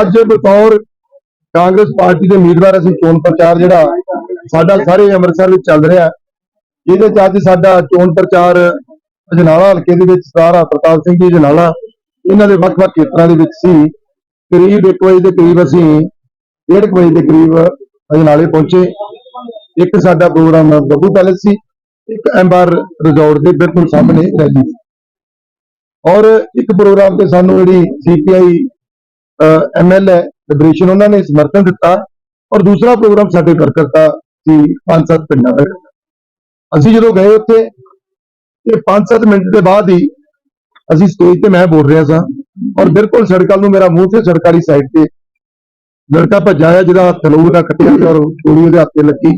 ਅੱਜ ਬਤੌਰ ਕਾਂਗਰਸ ਪਾਰਟੀ ਦੇ ਉਮੀਦਵਾਰ ਅਸੀਂ ਚੋਣ ਪ੍ਰਚਾਰ ਜਿਹੜਾ ਸਾਡਾ ਸਾਰੇ ਅੰਮ੍ਰਿਤਸਰ ਵਿੱਚ ਚੱਲ ਰਿਹਾ। ਇਹਦੇ ਚ ਅੱਜ ਸਾਡਾ ਚੋਣ ਪ੍ਰਚਾਰ ਅਜਨਾਲਾ ਹਲਕੇ ਦੇ ਵਿੱਚ ਸਰਦਾਰ ਪ੍ਰਤਾਪ ਸਿੰਘ ਜੀ ਅਜਨਾਲਾ, ਇਹਨਾਂ ਦੇ ਵੱਖ-ਵੱਖ ਖੇਤਰਾਂ ਦੇ ਵਿੱਚ ਸੀ। ਕਰੀਬ 1 ਵਜੇ ਦੇ ਕਰੀਬ ਅਸੀਂ 1:30 ਵਜੇ ਦੇ ਕਰੀਬ ਅਜਨਾਲੇ ਪਹੁੰਚੇ। ਇੱਕ ਸਾਡਾ ਪ੍ਰੋਗਰਾਮ ਬੱਬੂ ਪੈਲੇਸ ਸੀ, ਇੱਕ ਐਮਬਾਰ ਰਿਜ਼ੋਰਟ ਦੇ ਬਿਲਕੁਲ ਸਾਹਮਣੇ ਰੈਲੀ ਸੀ ਔਰ ਇੱਕ ਪ੍ਰੋਗਰਾਮ ਤੇ ਸਾਨੂੰ ਜਿਹੜੀ ਸੀਪੀਆਈ ਐਮਐਲਏ ਲਿਬਰੇਸ਼ਨ ਉਹਨਾਂ ਨੇ ਸਮਰਥਨ ਦਿੱਤਾ ਔਰ ਦੂਸਰਾ ਪ੍ਰੋਗਰਾਮ ਸਾਡੇ ਵਰਕਰ ਸੀ ਪੰਜ ਸੱਤ ਪਿੰਡਾਂ ਦਾ। ਅਸੀਂ ਜਦੋਂ ਗਏ ਉੱਥੇ, ਇਹ 5-7 ਮਿੰਟ ਦੇ ਬਾਅਦ ਹੀ ਅਸੀਂ ਸਟੇਜ ਤੇ ਮੈਂ ਬੋਲ ਰਿਹਾ ਸਾਂ ਔਰ ਬਿਲਕੁਲ ਸੜਕ ਨੂੰ ਮੇਰਾ ਮੂੰਹ ਤੇ ਸੜਕ ਸਾਈਡ ਤੇ ਲੜਕਾ ਭੱਜਾ ਆਇਆ ਜਿਹਦਾ ਹੱਥ ਲਹੂ ਦਾ ਕੱਟਿਆ ਔਰ ਗੋਲੀ ਉਹਦੇ ਹੱਥ ਲੱਗੀ।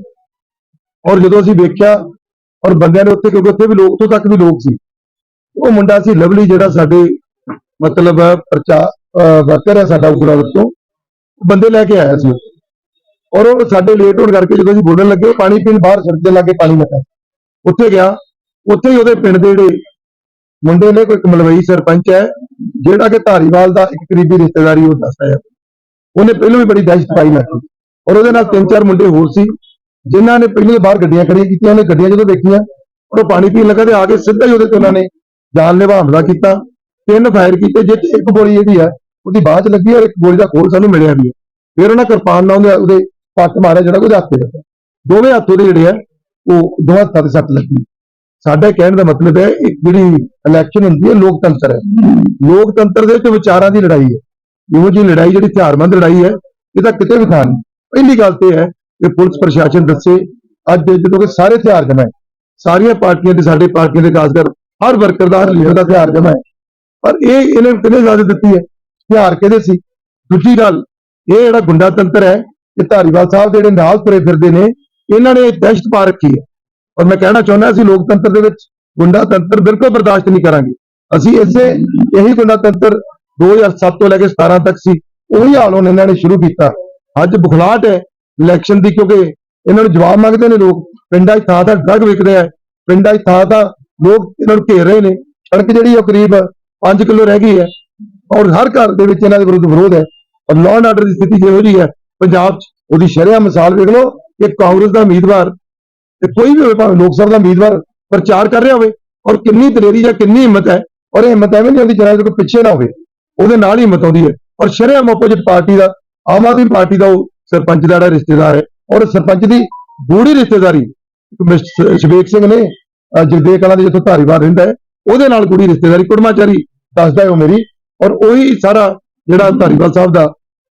ਔਰ ਜਦੋਂ ਅਸੀਂ ਵੇਖਿਆ ਔਰ ਬੰਦਿਆਂ ਨੇ ਉੱਥੇ, ਕਿਉਂਕਿ ਉੱਥੇ ਵੀ ਲੋਕ ਤੋਂ ਤੱਕ ਵੀ ਲੋਕ ਸੀ। ਉਹ ਮੁੰਡਾ ਸੀ ਲਵਲੀ ਜਿਹੜਾ ਸਾਡੇ ਮਤਲਬ ਪ੍ਰਚਾਰ ਵਰਕਰ ਹੈ ਸਾਡਾ ਉਗਰਾ ਤੋਂ ਬੰਦੇ ਲੈ ਕੇ ਆਇਆ ਸੀ। ਔਰ ਉਹ ਸਾਡੇ ਲੇਟ ਹੋਣ ਕਰਕੇ ਜਦੋਂ ਅਸੀਂ ਬੋਲਣ ਲੱਗੇ, ਪਾਣੀ ਪੀਣ ਬਾਹਰ ਸੜਕ ਦੇ ਲਾਗੇ ਪਾਣੀ ਲੱਗਾ। ਉੱਥੇ ਗਿਆ। ਉੱਥੇ ਹੀ ਉਹਦੇ ਪਿੰਡ ਦੇ ਜਿਹੜੇ ਮੁੰਡੇ ਨੇ, ਕੋਈ ਮਲਵਈ ਸਰਪੰਚ ਹੈ, ਜਿਹੜਾ ਕਿ ਧਾਰੀਵਾਲ ਦਾ ਇੱਕ ਕਰੀਬੀ ਰਿਸ਼ਤੇਦਾਰੀ ਉਹ ਦੱਸਦਾ ਹੈ। ਉਹਨੇ ਪਹਿਲਾਂ ਵੀ ਬੜੀ ਦਹਿਸ਼ਤ ਪਾਈ ਲੱਗੀ ਔਰ ਉਹਦੇ ਨਾਲ ਤਿੰਨ ਚਾਰ ਮੁੰਡੇ ਹੋਰ ਸੀ, ਜਿਨ੍ਹਾਂ ਨੇ ਪਹਿਲਾਂ ਬਾਹਰ ਗੱਡੀਆਂ ਖੜੀਆਂ ਕੀਤੀਆਂ, ਉਹਨੇ ਗੱਡੀਆਂ ਜਦੋਂ ਦੇਖੀਆਂ ਉਹ ਪਾਣੀ ਪੀਣ ਲੱਗਾ ਤੇ ਆ ਕੇ ਸਿੱਧਾ ਹੀ ਉਹਦੇ ਤੇ ਉਹਨਾਂ ਨੇ ਜਾਨਲੇਵਾ ਹਮਲਾ ਕੀਤਾ। ਤਿੰਨ ਫਾਇਰ ਕੀਤੇ ਜਿਹ 'ਚ ਇੱਕ ਗੋਲੀ ਜਿਹੜੀ ਹੈ ਉਹਦੀ ਬਾਹ 'ਚ ਲੱਗੀ ਔਰ ਇੱਕ ਗੋਲੀ ਦਾ ਖੋਲ ਸਾਨੂੰ ਮਿਲਿਆ ਵੀ ਹੈ ਫਿਰ ਉਹਨਾਂ ਕਿਰਪਾਨ ਨਾਲ ਉਹਦੇ ਉਹਦੇ ਪੱਟ ਮਾਰਿਆ, ਜਿਹੜਾ ਉਹਦੇ ਹੱਥ ਤੇ ਲੱਗਾ। ਦੋਵੇਂ ਹੱਥ ਉਹਦੇ ਜਿਹੜੇ ਆ, ਉਹ ਦੋਹਾਂ ਹੱਥਾਂ ਤੇ ਸੱਟ ਲੱਗੀ। ਸਾਡੇ ਕਹਿਣ ਦਾ ਮਤਲਬ ਹੈ, ਇੱਕ ਜਿਹੜੀ ਇਲੈਕਸ਼ਨ ਹੁੰਦੀ ਹੈ ਲੋਕਤੰਤਰ ਹੈ। ਲੋਕਤੰਤਰ ਦੇ ਵਿੱਚ ਵਿਚਾਰਾਂ ਦੀ ਲੜਾਈ ਹੈ। ਇਹੋ ਜਿਹੀ ਲੜਾਈ ਜਿਹੜੀ ਹਥਿਆਰਬੰਦ ਲੜਾਈ ਹੈ ਇਹਦਾ ਕਿਤੇ ਵੀ ਥਾਂ ਨਹੀਂ। ਪਹਿਲੀ ਗੱਲ ਤੇ ਹੈ ਕਿ ਪੁਲਿਸ ਪ੍ਰਸ਼ਾਸਨ ਦੱਸੇ, ਅੱਜ ਜਦੋਂ ਕਿ ਸਾਰੇ ਹਥਿਆਰ ਜਮਾ ਹੈ। ਸਾਰੀਆਂ ਪਾਰਟੀਆਂ ਦੇ ਸਾਡੇ ਪਾਰਟੀਆਂ ਦੇ ਖਾਸ ਕਰ ਹਰ ਵਰਕਰ ਦਾ, ਹਰ ਲੀਡਰ ਦਾ ਹਥਿਆਰ ਜਮਾ ਹੈ। ਪਰ ਇਹ ਇਹਨੇ ਕਿਹਨੇ ਇਜਾਜ਼ਤ ਦਿੱਤੀ ਹੈ? ਹਥਿਆਰ ਕਿਹਦੇ ਸੀ? ਦੂਜੀ ਗੱਲ, ਇਹ ਜਿਹੜਾ ਗੁੰਡਾ ਤੰਤਰ ਹੈ, ਇਹ ਧਾਰੀਵਾਲ ਸਾਹਿਬ ਦੇ ਜਿਹੜੇ ਨਾਲ ਤੁਰੇ ਫਿਰਦੇ ਨੇ, ਇਹਨਾਂ ਨੇ ਦਹਿਸ਼ਤ ਪਾ ਰੱਖੀ ਹੈ। ਔਰ ਮੈਂ ਕਹਿਣਾ ਚਾਹੁੰਦਾ, ਅਸੀਂ ਲੋਕਤੰਤਰ ਦੇ ਵਿੱਚ ਗੁੰਡਾ ਤੰਤਰ ਬਿਲਕੁਲ ਬਰਦਾਸ਼ਤ ਨਹੀਂ ਕਰਾਂਗੇ। ਅਸੀਂ ਇਸੇ, ਇਹੀ ਗੁੰਡਾ ਤੰਤਰ 2007 ਤੋਂ ਲੈ ਕੇ 17 ਤੱਕ ਸੀ, ਉਹੀ ਹਾਲ ਹੁਣ ਇਹਨਾਂ ਨੇ ਸ਼ੁਰੂ ਕੀਤਾ। ਅੱਜ ਬੁਖਲਾਟ ਹੈ ਇਲੈਕਸ਼ਨ ਦੀ, ਕਿਉਂਕਿ ਇਹਨਾਂ ਨੂੰ ਜਵਾਬ ਮੰਗਦੇ ਨੇ ਲੋਕ। ਪਿੰਡਾਂ 'ਚ ਥਾਂ ਥਾਂ ਡਰਗ ਵਿਕਦੇ ਆ। ਪਿੰਡਾਂ 'ਚ ਥਾਂ ਥਾਂ ਲੋਕ ਇਹਨਾਂ ਨੂੰ ਘੇਰ ਰਹੇ ਨੇ। ਸੜਕ ਜਿਹੜੀ ਉਹ ਕਰੀਬ 5 ਕਿਲੋ ਰਹਿ ਗਈ ਹੈ। ਔਰ ਹਰ ਘਰ ਦੇ ਵਿੱਚ ਇਹਨਾਂ ਦੇ ਵਿਰੁੱਧ ਵਿਰੋਧ ਹੈ। ਔਰ ਲਾਅ ਐਂਡ ਆਰਡਰ ਦੀ ਸਥਿਤੀ ਜਿਹੋ ਜਿਹੀ ਹੈ? ਪੰਜਾਬ 'ਚ ਉਹਦੀ ਸ਼ਰਿਆ ਮਿਸਾਲ ਵੇਖ ਲਓ, ਕਿ ਕਾਂਗਰਸ ਦਾ ਉਮੀਦਵਾਰ ਤੇ ਕੋਈ ਵੀ ਹੋਵੇ, ਭਾਵੇਂ ਲੋਕ ਸਭਾ ਦਾ ਉਮੀਦਵਾਰ ਪ੍ਰਚਾਰ ਕਰ ਰਿਹਾ ਹੋਵੇ, ਔਰ ਕਿੰਨੀ ਦਲੇਰੀ ਜਾਂ ਕਿੰਨੀ ਹਿੰਮਤ ਹੈ, ਔਰ ਇਹ ਹਿੰਮਤ ਐਵੇਂ ਨਹੀਂ ਹੁੰਦੀ ਜਿਹੜਾ ਕੋਈ ਪਿੱਛੇ ਨਾ ਹੋਵੇ, ਉਹਦੇ ਨਾਲ ਹੀ ਹਿੰਮਤ ਆਉਂਦੀ ਹੈ। ਔਰ ਸ਼ਰਿਆਮ ਆਪੋਜੀਟ ਪਾਰਟੀ ਦਾ, ਆਮ ਆਦਮੀ ਪਾਰਟੀ ਦਾ ਉਹ ਸਰਪੰਚ ਦਾ ਜਿਹੜਾ ਰਿਸ਼ਤੇਦਾਰ ਹੈ, ਔਰ ਸਰਪੰਚ ਦੀ ਗੂੜੀ ਰਿਸ਼ਤੇਦਾਰੀ, ਇੱਕ ਸਿੰਘ ਨੇ ਅਹ ਜਗਦੇਵ ਕਲਾਂ ਦੇ ਜਿੱਥੋਂ ਧਾਰੀਵਾਲ ਰਹਿੰਦਾ ਹੈ ਉਹਦੇ ਨਾਲ ਕੁੜੀ ਰਿਸ਼ਤੇਦਾਰੀ ਕੁੜਮਾਚਾਰੀ ਦੱਸਦਾ ਹੈ ਉਹ ਮੇਰੀ ਔਰ ਉਹੀ ਸਾਰਾ ਜਿਹੜਾ ਧਾਰੀਵਾਲ ਸਾਹਿਬ ਦਾ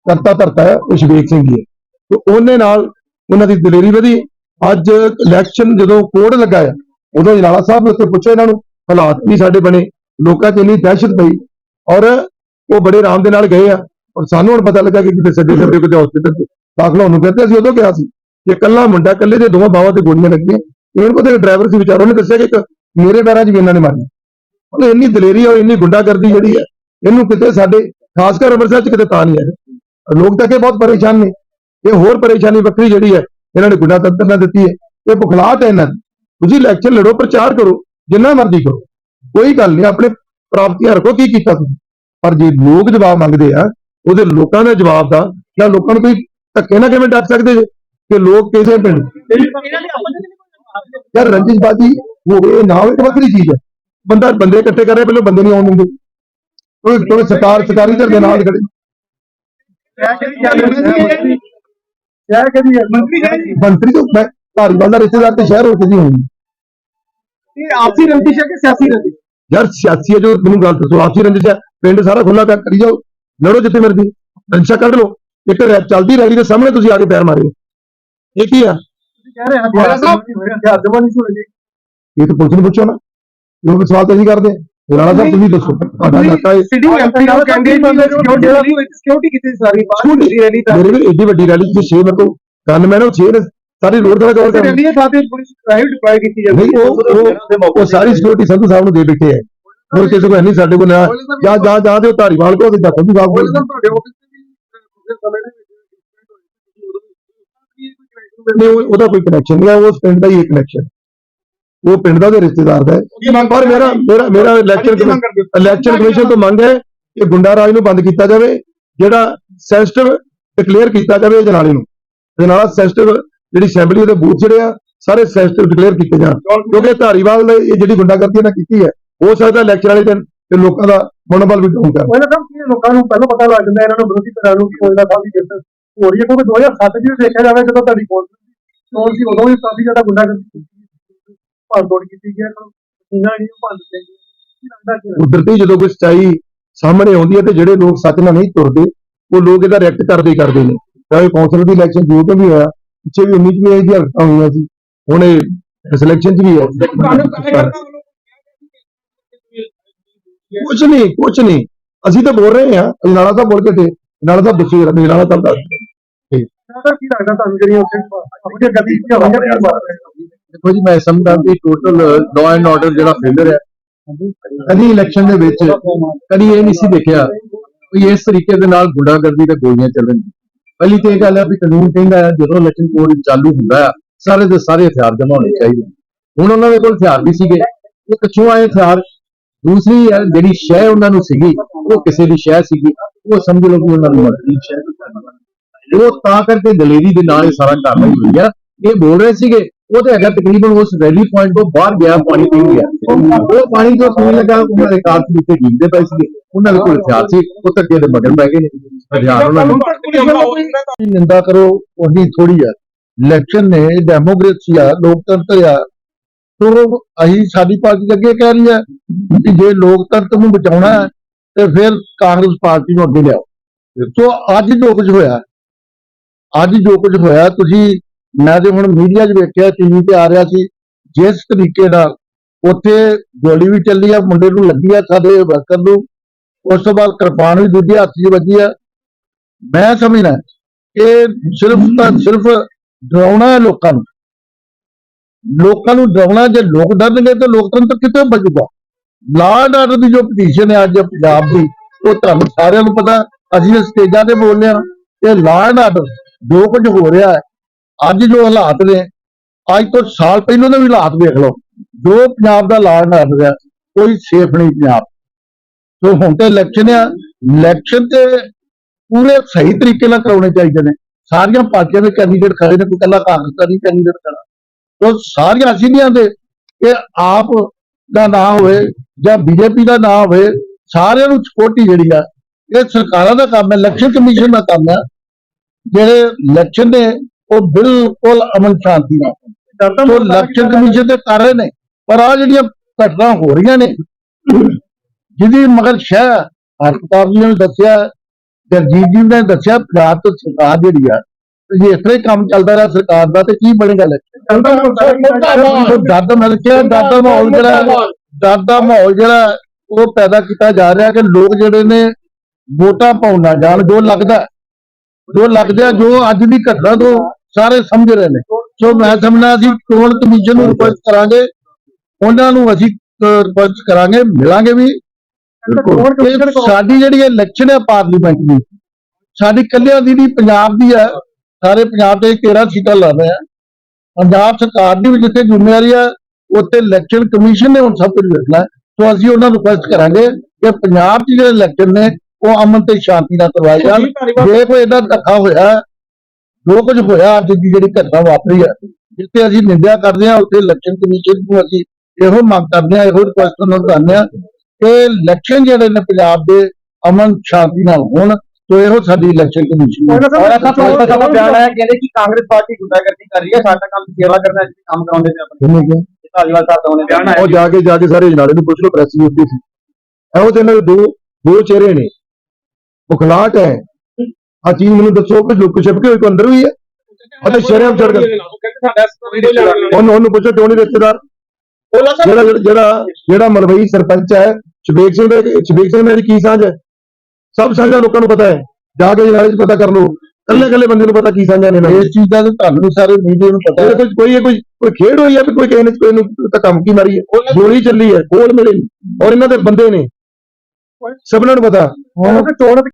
ਕਰਤਾ ਧਰਤਾ ਹੈ, ਉਹ ਸ਼ਵੇਕ ਸਿੰਘ ਹੀ ਹੈ। ਤੇ ਉਹਨੇ ਨਾਲ ਉਹਨਾਂ ਦੀ ਦਲੇਰੀ ਵਧੀ। ਅੱਜ ਇਲੈਕਸ਼ਨ ਜਦੋਂ ਕੋਡ ਲੱਗਾ ਹੈ, ਉਦੋਂ ਜਲਾਲਾ ਸਾਹਿਬ ਨੇ ਉੱਥੇ ਪੁੱਛਿਆ ਇਹਨਾਂ ਨੂੰ, ਹਾਲਾਤ ਵੀ ਸਾਡੇ ਬਣੇ, ਲੋਕਾਂ 'ਚ ਇੰਨੀ ਦਹਿਸ਼ਤ ਪਈ ਔਰ ਉਹ ਬੜੇ ਆਰਾਮ ਦੇ ਨਾਲ ਗਏ ਆ ਔਰ ਸਾਨੂੰ ਹੁਣ ਪਤਾ ਲੱਗਾ ਕਿ ਕਿਤੇ ਸੱਜੇ ਸੱਜੇ ਕਿਤੇ ਹਸਪੀਟਲ 'ਚ ਦਾਖਲ ਹੋਣ ਨੂੰ ਕਹਿੰਦੇ ਅਸੀਂ ਉਦੋਂ ਕਿਹਾ ਸੀ ਕਿ ਇਕੱਲਾ ਮੁੰਡਾ, ਇਕੱਲੇ ਦੇ ਦੋਵਾਂ ਬਾਵਾਂ ਤੇ ਗੋਲੀਆਂ ਲੱਗੀਆਂ, ਇਹਨਾਂ ਨੂੰ ਪਤਾ ਡਰਾਈਵਰ ਸੀ ਵਿਚਾਰਾ, ਉਹਨੇ ਦੱਸਿਆ ਕਿ ਇੱਕ ਮੇਰੇ ਪੈਰਾਂ 'ਚ ਵੀ ਇਹਨਾਂ ਨੇ ਮਾਰੀ ਉਹਨੇ ਇੰਨੀ ਦਲੇਰੀ ਔਰ ਇੰਨੀ ਗੁੰਡਾਗਰਦੀ ਜਿਹੜੀ ਹੈ ਇਹਨੂੰ ਕਿਤੇ ਸਾਡੇ ਖਾਸ ਕਰ ਅੰਮ੍ਰਿਤਸਰ 'ਚ ਕਿਤੇ ਤਾਂ ਨਹੀਂ ਹੈ ਲੋਕ ਤਾਂ ਕਿ ਬਹੁਤ ਪਰੇਸ਼ਾਨ ਨੇ। ਇਹ ਹੋਰ ਪਰੇਸ਼ਾਨੀ ਵੱਖਰੀ ਜਿਹੜੀ ਹੈ ਇਹਨਾਂ ਨੇ ਗੁੰਡਾ ਤੰਤਰ ਨਾਲ ਦਿੱਤੀ ਹੈ। ਇਹ ਬੁਖਲਾਟ ਹੈ ਇਹਨਾਂ ਤੁਸੀਂ ਇਲੈਕਸ਼ਨ ਲੜੋ ਪ੍ਰਚਾਰ ਕਰੋ ਜਿੰਨਾ ਮਰਜ਼ੀ ਕਰੋ। ਕੋਈ ਗੱਲ ਨਹੀਂ ਆਪਣੇ ਪ੍ਰਾਪਤੀਆਂ ਰੱਖੋ ਕੀ ਕੀਤਾ ਤੁਸੀਂ? ਪਰ ਜੇ ਲੋਕ ਜਵਾਬ ਮੰਗਦੇ ਆ ਉਹਦੇ ਲੋਕਾਂ ਦੇ ਜਵਾਬ ਦਾ ਜਾਂ ਲੋਕਾਂ ਨੂੰ ਕੋਈ ਧੱਕੇ ਨਾਲ ਕਿਵੇਂ ਡਰ ਸਕਦੇ ਜੇ? ਕਿ ਲੋਕ ਕਿਸੇ ਪਿੰਡ ਯਾਰ ਰੰਜਿਸ਼ਬਾਜੀ ਹੋਵੇ ਨਾ ਹੋਵੇ ਵੱਖਰੀ ਚੀਜ਼ ਹੈ। ਬੰਦਾ ਬੰਦੇ ਇਕੱਠੇ ਕਰ ਰਿਹਾ ਪਹਿਲਾਂ ਬੰਦੇ ਨਹੀਂ ਆਉਣ ਦਿੰਦੇ। ਕੋਈ ਕੋਈ ਸਰਕਾਰ ਸਰਕਾਰੀ ਧਿਰ ਦੇ ਨਾਲ ਖੜੇ। ਮੰਤਰੀ ਤੋਂ ਮੈਂ ਧਾਰੀਵਾਲ ਦਾ ਰਿਸ਼ਤੇਦਾਰ ਤੇ ਸ਼ਹਿਰ ਹੋ ਕੇ ਜੀ ਹੋਣੀ। ਆਪਸੀ ਰੰਜਿਸ਼ ਹੈ ਕਿ ਸਿਆਸੀ ਰੰਜਿਸ਼? ਯਾਰ ਸਿਆਸੀ ਹੈ ਜੋ ਮੈਨੂੰ ਗੱਲ ਦੱਸੋ ਆਪਸੀ ਰੰਜਿਸ਼ ਹੈ। ਪਿੰਡ ਸਾਰਾ ਖੁੱਲਾ ਪਿਆ ਕਰੀ ਜਾਓ। ਲੜੋ ਜਿੱਥੇ ਮਰਜ਼ੀ। ਰੰਜਿਸ਼ਾਂ ਕੱਢ ਲਓ। ਇੱਕ ਚੱਲਦੀ ਰੈਲੀ ਦੇ ਸਾਹਮਣੇ ਤੁਸੀਂ ਆ ਕੇ ਪੈਰ ਮਾਰੇ ਇਹ ਕੀ ਆ? ਕਹਿ ਰਹੇ ਹਥਿਆਰ ਸਾਹਿਬ ਇਹ ਤਾਂ ਪੁਲਿਸ ਨੂੰ ਪੁੱਛੋ ਨਾ। ਲੋਕ ਸਵਾਲ ਤਾਂ ਨਹੀਂ ਕਰਦੇ। ਰਾਣਾ ਸਾਹਿਬ ਤੁਸੀਂ ਦੱਸੋ। ਤੁਹਾਡਾ ਇਲਾਕਾ ਹੈ ਸਿਟੀ ਐਮਪੀ ਨਾਲ ਕੈਂਡੀਡੇਟ ਬੰਦੇ ਸਿਕਿਉਰਿਟੀ ਕੀਤੀ ਸਾਰੀ ਬਾਹਰ Security- ਰੈਲੀ ਤਾਂ। ਮੇਰੇ ਵੀ ਏਡੀ ਵੱਡੀ ਰੈਲੀ ਚ 6 ਮੇਰੇ ਕੋਲ ਗਨ ਮੈਨ ਉਹ 6 ਨੇ ਸਾਰੀ ਰੋਡ ਦਾ ਕਵਰ ਕਰ ਰੈਲੀ ਦੇ ਸਾਥ ਪੁਲਿਸ ਪ੍ਰਾਈਵੇਟ ਡਿਪਲੋਏ ਕੀਤੀ ਜਾਂਦੀ ਨਹੀਂ ਉਹ ਸਾਰੀ ਸਿਕਿਉਰਿਟੀ ਸੰਧੂ ਸਾਹਿਬ ਨੂੰ ਦੇ ਬੈਠੇ ਹੈ ਹੋਰ ਕਿਸੇ ਕੋਲ ਹੈ ਨਹੀਂ ਸਾਡੇ ਕੋਲ ਨਾ। ਜਾਂ ਜਾਂ ਜਾਂ ਦੇ ਧਾਰੀਵਾਲ ਕੋਲ ਤੇ ਦੱਸੋ ਵੀ ਬਾਬੂ ਤੁਹਾਡੇ ਆਫਿਸ ਤੇ ਵੀ ਸਮੇਂ ਦੇ ਨਹੀਂ ਉਹ- ਉਹਦਾ ਕੋਈ ਕਨੈਕਸ਼ਨ ਨਹੀਂ ਹੈ ਉਸ ਪਿੰਡ ਦਾ ਹੀ ਇੱਕ ਕਨੈਕਸ਼ਨ ਉਹ ਪਿੰਡ ਦਾ ਉਹਦੇ ਰਿਸ਼ਤੇਦਾਰ ਦਾ ਹੈ। ਪਰ ਮੇਰਾ ਮੇਰਾ ਮੇਰਾ ਇਲੈਕਸ਼ਨ ਇਲੈਕਸ਼ਨ ਕਮਿਸ਼ਨ ਤੋਂ ਮੰਗ ਹੈ ਕਿ ਗੁੰਡਾ ਰਾਜ ਨੂੰ ਬੰਦ ਕੀਤਾ ਜਾਵੇ ਜਿਹੜਾ ਸੈਂਸਿਟਿਵ ਡਿਕਲੇਅਰ ਕੀਤਾ ਜਾਵੇ ਅਜਨਾਲੇ ਨੂੰ। ਅਜਨਾਲਾ ਸੈਂਸਿਟਿਵ ਜਿਹੜੀ ਅਸੈਂਬਲੀ ਉਹਦੇ ਬੂਥ ਜਿਹੜੇ ਆ ਸਾਰੇ ਸੈਂਸਿਟਿਵ ਡਿਕਲੇਅਰ ਕੀਤੇ ਜਾਣ। ਕਿਉਂਕਿ ਧਾਰੀਵਾਲ ਨੇ ਇਹ ਜਿਹੜੀ ਗੁੰਡਾਗਰਦੀ ਇਹਨਾਂ ਕੀਤੀ ਹੈ ਹੋ ਸਕਦਾ ਇਲੈਕਸ਼ਨ ਵਾਲੇ ਦਿਨ ਤੇ ਲੋਕਾਂ ਦਾ ਮਨੋਬਲ ਵੀ ਡਾਊਨ ਕਰ ਉਹਨਾਂ ਸਾਹਿਬ ਕੀ ਲੋਕਾਂ ਨੂੰ ਪਹਿਲਾਂ ਪਤਾ ਲੱਗ ਜਾਂਦਾ ਇਹਨਾਂ ਨੂੰ ਵਿਰੋਧੀ ਧਿਰਾਂ ਨੂੰ ਕੋਈ ਨਾ ਕਾਫੀ ਜਿੱਤ ਹੋ ਰਹੀ ਹੈ ਕਿਉਂਕਿ 2007 ਚ ਵੀ ਦੇਖਿਆ ਜਾਵੇ ਜਦੋਂ ਤੁਹਾਡੀ ਚੋਣ ਸੀ ਉਦੋਂ ਵੀ ਕਾਫੀ ਜ਼ਿਆਦਾ ਗੁੰਡਾਗਰਦੀ ਤੋੜ ਕੀਤੀ ਗਈ ਇਹਨਾਂ ਨਹੀਂ ਭੰਨ ਦਿੱਤੇ ਗਏ ਕੀ ਲੱਗਦਾ ਕਿ ਕੁਦਰਤੀ ਜਦੋਂ ਕੋਈ ਸੱਚਾਈ ਸਾਹਮਣੇ ਆਉਂਦੀ ਹੈ ਤੇ ਜਿਹੜੇ ਲੋਕ ਸੱਚ ਨਾਲ ਨਹੀਂ ਤੁਰਦੇ ਉਹ ਲੋਕ ਇਹਦਾ ਰਿਐਕਟ ਕਰਦੇ ਹੀ ਕਰਦੇ ਨੇ। ਚਾਹੇ ਕੌਂਸਲ ਦੀ ਇਲੈਕਸ਼ਨ ਜੋ ਤੋਂ ਵੀ ਹੋਇਆ ਪਿੱਛੇ ਵੀ 19 ਚ ਵੀ ਇਹ ਜਿਹੀ ਹਰਕਤਾਂ ਹੋਈਆਂ ਸੀ। ਹੁਣ ਇਹ ਸਿਲੈਕਸ਼ਨ ਚ ਵੀ ਹੈ। ਕੁਝ ਨਹੀਂ ਕੁਝ ਨਹੀਂ। ਅਸੀਂ ਤਾਂ ਬੋਲ ਰਹੇ ਹਾਂ ਨਾਲਾ ਤਾਂ ਬੋਲ ਕੇ ਤੇ ਨਾਲਾ ਤਾਂ ਦੱਸੋ ਜਰਾ ਨਾਲਾ ਤਾਂ ਦੱਸ। ਸਰ ਕੀ ਲੱਗਦਾ ਤੁਹਾਨੂੰ ਜਿਹੜੀਆਂ ਉੱਥੇ ਗਤੀਵਿਧੀਆਂ ਹੋਈਆਂ ਦੇਖੋ ਜੀ, ਮੈਂ ਸਮਝਦਾ ਕਿ ਟੋਟਲ ਲਾਅ ਐਂਡ ਆਰਡਰ ਜਿਹੜਾ ਫੇਲਰ ਹੈ, ਕਦੀ ਇਲੈਕਸ਼ਨ ਦੇ ਵਿੱਚ ਕਦੀ ਇਹ ਨਹੀਂ ਸੀ ਦੇਖਿਆ ਵੀ ਇਸ ਤਰੀਕੇ ਦੇ ਨਾਲ ਗੁੰਡਾਗਰਦੀ ਤੇ ਗੋਲੀਆਂ ਚੱਲਣ। ਪਹਿਲੀ ਤੇ ਇਹ ਗੱਲ ਹੈ ਵੀ ਕਾਨੂੰਨ ਕਹਿੰਦਾ ਹੈ, ਜਦੋਂ ਇਲੈਕਸ਼ਨ ਕੋਡ ਚਾਲੂ ਹੁੰਦਾ ਹੈ, ਸਾਰੇ ਦੇ ਸਾਰੇ ਹਥਿਆਰ ਜਮ੍ਹਾਂ ਹੋਣੇ ਚਾਹੀਦੇ ਹੁਣ ਉਹਨਾਂ ਦੇ ਕੋਲ ਹਥਿਆਰ ਵੀ ਸੀਗੇ ਉਹ ਕਿੱਥੋਂ ਆਏ ਹਥਿਆਰ, ਦੂਸਰੀ ਹੈ ਜਿਹੜੀ ਸ਼ੈ ਉਹਨਾਂ ਨੂੰ ਸੀਗੀ, ਉਹ ਕਿਸੇ ਦੀ ਸ਼ੈ ਸੀਗੀ, ਉਹ ਸਮਝ ਲਓ ਕਿ ਉਹਨਾਂ ਦੀ ਮਰਜ਼ੀ ਸ਼ੈ। ਉਹ ਤਾਂ ਕਰਕੇ ਦਲੇਰੀ ਦੇ ਨਾਲ ਇਹ ਸਾਰਾ ਕਾਰਵਾਈ ਹੋਈ ਆ। ਇਹ ਬੋਲ ਰਹੇ ਸੀਗੇ ਉਹ ਤੇ ਹੈਗਾ ਤਕਰੀਬਨ ਉਸ ਰੈਲੀ ਪੁਆਇੰਟ ਤੋਂ ਬਾਹਰ ਗਿਆ ਪਾਣੀ ਪੀਣ ਗਿਆ ਉਹ ਪਾਣੀ ਤੋਂ ਪੀਣ ਲੱਗਾ ਉਹਨਾਂ ਦੇ ਕਾਰ ਉੱਤੇ ਡਿੱਗਦੇ ਪਏ ਸੀਗੇ। ਉਹਨਾਂ ਦੇ ਕੋਲ ਹਥਿਆਰ ਸੀ ਉਹ ਧੱਕੇ ਦੇ ਮਗਰ ਪੈ ਗਏ ਨੇ। ਹਥਿਆਰ ਉਹਨਾਂ ਨੇ ਨਿੰਦਾ ਕਰੋ ਉਹਦੀ ਥੋੜੀ ਆ। ਇਲੈਕਸ਼ਨ ਨੇ ਡੈਮੋਕ੍ਰੇਸੀ ਆ ਲੋਕਤੰਤਰ ਆ। ਤੋਂ ਅਸੀਂ ਸਾਡੀ ਪਾਰਟੀ ਅੱਗੇ ਕਹਿ ਰਹੀ ਹੈ ਕਿ ਜੇ ਲੋਕਤੰਤਰ ਨੂੰ ਬਚਾਉਣਾ ਹੈ ਤੇ ਫਿਰ ਕਾਂਗਰਸ ਪਾਰਟੀ ਨੂੰ ਅੱਗੇ ਲਿਆਓ। ਸੋ ਅੱਜ ਜੋ ਕੁਝ ਹੋਇਆ ਅੱਜ ਜੋ ਕੁਝ ਹੋਇਆ ਤੁਸੀਂ ਮੈਂ ਤੇ ਹੁਣ ਮੀਡੀਆ 'ਚ ਵੇਖਿਆ ਟੀਵੀ ਤੇ ਆ ਰਿਹਾ ਸੀ, ਜਿਸ ਤਰੀਕੇ ਨਾਲ ਉੱਥੇ ਗੋਲੀ ਵੀ ਚੱਲੀ ਆ, ਮੁੰਡੇ ਨੂੰ ਲੱਗੀ ਆ ਸਾਡੇ ਵਰਕਰ ਨੂੰ। ਉਸ ਤੋਂ ਬਾਅਦ ਕਿਰਪਾਨ ਵੀ ਦੂਜੇ ਹੱਥ 'ਚ ਵੱਜੀ ਆ। ਮੈਂ ਸਮਝਦਾ, ਇਹ ਸਿਰਫ ਤਾਂ ਸਿਰਫ ਡਰਾਉਣਾ ਹੈ ਲੋਕਾਂ ਨੂੰ। ਲੋਕਾਂ ਨੂੰ ਡਰਾਉਣਾ, ਜੇ ਲੋਕ ਡਰਨਗੇ ਤਾਂ ਲੋਕਤੰਤਰ ਕਿੱਥੇ ਬਚੂਗਾ? ਲਾਅ ਐਂਡ ਆਰਡਰ ਦੀ ਜੋ ਪਟੀਸ਼ਨ ਹੈ ਅੱਜ ਪੰਜਾਬ ਦੀ, ਉਹ ਤੁਹਾਨੂੰ ਸਾਰਿਆਂ ਨੂੰ ਪਤਾ, ਅਸੀਂ ਸਟੇਜਾਂ ਤੇ ਬੋਲਦੇ ਹਾਂ। ਇਹ ਲਾਅ ਐਂਡ ਆਰਡਰ ਜੋ ਕੁਝ ਹੋ ਰਿਹਾ ਹੈ। ਅੱਜ ਜੋ ਹਾਲਾਤ ਨੇ, ਅੱਜ ਤੋਂ ਸਾਲ ਪਹਿਲਾਂ ਦੇ ਵੀ ਹਾਲਾਤ ਵੇਖ ਲਓ, ਜੋ ਪੰਜਾਬ ਦਾ ਲਾਅ ਐਂਡ ਰਿਹਾ, ਕੋਈ ਸੇਫ ਨਹੀਂ ਪੰਜਾਬ। ਸੋ ਹੁਣ ਤੇ ਇਲੈਕਸ਼ਨ ਆ ਇਲੈਕਸ਼ਨ ਤੇ ਪੂਰੇ ਸਹੀ ਤਰੀਕੇ ਨਾਲ ਕਰਾਉਣੇ ਚਾਹੀਦੇ ਨੇ। ਸਾਰੀਆਂ ਪਾਰਟੀਆਂ ਦੇ ਕੈਂਡੀਡੇਟ ਖੜੇ ਨੇ, ਕੋਈ ਕੱਲਾ ਕਾਂਗਰਸ ਦਾ ਨਹੀਂ ਕੈਂਡੀਡੇਟ ਖੜਾ। ਸੋ ਸਾਰੀਆਂ ਅਸੀਂ ਨਹੀਂ ਆਂਦੇ ਕਿ ਆਪ ਦਾ ਨਾਂ ਹੋਵੇ ਜਾਂ ਬੀਜੇਪੀ ਦਾ ਨਾਂ ਹੋਵੇ, ਸਾਰਿਆਂ ਨੂੰ ਸਪੋਰਟੀ ਜਿਹੜੀ ਆ, ਇਹ ਸਰਕਾਰਾਂ ਦਾ ਕੰਮ ਹੈ ਇਲੈਕਸ਼ਨ ਕਮਿਸ਼ਨ ਦਾ ਕੰਮ ਹੈ। ਜਿਹੜੇ ਇਲੈਕਸ਼ਨ ਨੇ ਉਹ ਬਿਲਕੁਲ ਅਮਨ ਸ਼ਾਂਤੀ ਨਾਲ ਸੋ ਇਲੈਕਸ਼ਨ ਕਮਿਸ਼ਨ ਤੇ ਕਰ ਰਹੇ ਨੇ ਪਰ ਆ ਜਿਹੜੀਆਂ ਘਟਨਾ ਹੋ ਰਹੀਆਂ ਨੇ ਜਿਹਦੀ ਮਗਰ ਸ਼ਹਿ ਹਰਪ੍ਰਤਾਪ ਜੀ ਨੇ ਦੱਸਿਆ ਜਗਜੀਤ ਜੀ ਨੇ ਦੱਸਿਆ ਪੰਜਾਬ ਤੋਂ ਸਰਕਾਰ ਜਿਹੜੀ ਆ ਜੇ ਇਸ ਤਰ੍ਹਾਂ ਹੀ ਕੰਮ ਚੱਲਦਾ ਰਿਹਾ ਸਰਕਾਰ ਦਾ ਤੇ ਕੀ ਬਣੇਗਾ election? ਸੋ ਡਰ ਦਾ ਮੈਂ ਕਿਹਾ ਡਰ ਦਾ ਮਾਹੌਲ ਜਿਹੜਾ ਹੈ, ਡਰ ਦਾ ਮਾਹੌਲ ਜਿਹੜਾ ਉਹ ਪੈਦਾ ਕੀਤਾ ਜਾ ਰਿਹਾ ਕਿ ਲੋਕ ਜਿਹੜੇ ਨੇ ਵੋਟਾਂ ਪਾਉਣ ਜਾਣ ਜੋ ਲੱਗਦਾ। ਜੋ ਲੱਗਦਾ ਹੈ, ਜੋ ਅੱਜ ਦੀ ਘਟਨਾ ਤੋਂ ਸਾਰੇ ਸਮਝ ਰਹੇ ਨੇ। ਸੋ ਮੈਂ ਸਮਝਦਾ ਅਸੀਂ ਚੋਣ ਕਮਿਸ਼ਨ ਨੂੰ ਰਿਕੁਐਸਟ ਕਰਾਂਗੇ। ਉਹਨਾਂ ਨੂੰ ਅਸੀਂ ਰਿਕੁਐਸਟ ਕਰਾਂਗੇ ਮਿਲਾਂਗੇ ਵੀ। ਸਾਡੀ ਜਿਹੜੀ ਇਲੈਕਸ਼ਨ ਹੈ ਪਾਰਲੀਮੈਂਟ ਦੀ ਸਾਡੀ ਕੱਲਿਆਂ ਦੀ ਨਹੀਂ ਪੰਜਾਬ ਦੀ ਹੈ ਸਾਰੇ ਪੰਜਾਬ ਦੇ 13 ਸੀਟਾਂ ਲੜ ਰਹੇ ਆ। ਪੰਜਾਬ ਸਰਕਾਰ ਦੀ ਵੀ ਜਿੱਥੇ ਜ਼ਿੰਮੇਵਾਰੀ ਹੈ ਉੱਥੇ ਇਲੈਕਸ਼ਨ ਕਮਿਸ਼ਨ ਨੇ ਹੁਣ ਸਭ ਕੁਝ ਵੇਖਣਾ। ਸੋ ਅਸੀਂ ਉਹਨਾਂ ਨੂੰ ਰਿਕੁਐਸਟ ਕਰਾਂਗੇ ਕਿ ਪੰਜਾਬ 'ਚ ਜਿਹੜੇ ਇਲੈਕਸ਼ਨ ਨੇ ਉਹ ਅਮਨ ਤੇ ਸ਼ਾਂਤੀ ਨਾਲ ਕਰਵਾਏ ਜਾਣ। ਜੇ ਕੋਈ ਇਹਦਾ ਧੱਕਾ ਹੋਇਆ ਜੋ ਕੁਝ ਹੋਇਆ ਅੱਜ ਦੀ ਜਿਹੜੀ ਘਟਨਾ ਵਾਪਰੀ ਹੈ ਜਿੱਥੇ ਅਸੀਂ ਨਿੰਦਿਆ ਕਰਦੇ ਹਾਂ ਉੱਥੇ ਇਲੈਕਸ਼ਨ ਕਮਿਸ਼ਨ ਨੂੰ ਅਸੀਂ ਇਹੋ ਮੰਗ ਕਰਦੇ ਹਾਂ ਇਹੋ ਰਿਕੁਐਸਟ ਉਹਨਾਂ ਨੂੰ ਕਰਦੇ ਹਾਂ ਕਿ ਇਲੈਕਸ਼ਨ ਜਿਹੜੇ ਨੇ ਪੰਜਾਬ ਦੇ ਅਮਨ ਸ਼ਾਂਤੀ ਨਾਲ ਹੋਣ ਸੋ ਇਹੋ ਸਾਡੀ ਇਲੈਕਸ਼ਨ ਕਮਿਸ਼ਨ ਉਹਨਾਂ ਦੀ ਸਾਹਿਬ ਸਾਹਿਬ ਦਾ ਬਿਆਨ ਆਇਆ ਕਹਿੰਦੇ ਕਿ ਕਾਂਗਰਸ ਪਾਰਟੀ ਗੁੰਡਾਗਰਦੀ ਕਰ ਰਹੀ ਹੈ ਸਾਡਾ ਕੰਮ ਸੇਵਾ ਕਰਨਾ ਹੈ ਕੰਮ ਕਰਾਉਂਦੇ ਨੇ ਆਪਣੇ। ਕਿੰਨੇ ਕੁ? ਧਾਲੀਵਾਲ ਸਾਹਿਬ ਦਾ ਉਹਨੇ ਬਿਆਨ ਆਇਆ ਉਹ ਜਾ ਕੇ ਜਾ ਕੇ ਸਾਰੇ ਜਨਾਲੇ ਨੂੰ ਪੁੱਛ ਲਓ ਪ੍ਰੈਸ ਉੱਤੇ ਸੀ। ਇਹੋ ਤੇ ਦੇ ਦੋ ਦੋ ਚਿਹਰੇ ਨੇ। ਬੁਖਲਾਟ ਹੈ। ਆ ਚੀਜ਼ ਮੈਨੂੰ ਦੱਸੋ ਕਿ ਲੁੱਕ ਛਿਪ ਕੇ ਕੋਈ ਅੰਦਰ ਵੀ ਹੈ? ਅਤੇ ਸ਼ਰਮ ਚੜ ਗਿਆ। ਉਹਨੂੰ ਉਹਨੂੰ ਪੁੱਛੋ ਕਿਉਂ ਨਹੀਂ ਰਿਸ਼ਤੇਦਾਰ? ਜਿਹੜਾ ਜਿਹੜਾ- ਜਿਹੜਾ ਜਿਹੜਾ ਮਲਵਈ ਸਰਪੰਚ ਹੈ ਸ਼ਬੀਕ ਸਿੰਘ ਦਾ ਸ਼ਬੀਕ ਸਿੰਘ ਨਾਲ ਇਹਦੀ ਕੀ ਸਾਂਝ ਹੈ? ਸਭ ਸਾਂਝਾਂ ਲੋਕਾਂ ਨੂੰ ਪਤਾ ਹੈ। ਜਾ ਕੇ ਜਨਾਲੇ 'ਚ ਪਤਾ ਕਰ ਲਓ। ਕੱਲੇ ਕੱਲੇ ਬੰਦੇ ਨੂੰ ਪਤਾ ਕੀ ਸਾਂਝਾਂ ਨੇ। ਇਸ ਚੀਜ਼ ਦਾ ਤਾਂ ਤੁਹਾਨੂੰ ਸਾਰੇ ਮੀਡੀਆ ਨੂੰ ਪਤਾ ਹੈ। ਕੋਈ ਕੋਈ ਕੋਈ ਖੇਡ ਹੋਈ ਹੈ ਵੀ ਕੋਈ ਕਿਸੇ ਨੇ ਕੋਈ ਨੂੰ ਤਾਂ ਕੰਮ ਕੀ ਮਾਰੀ ਹੈ। ਗੋਲੀ ਚੱਲੀ ਹੈ ਗੋਲ ਮਿਲੇ। ਔਰ ਇਹਨਾਂ ਦੇ ਬੰਦੇ ਨੇ। ਸਭਨਾਂ ਨੂੰ ਪਤਾ। ਦੇ ਚੋਣ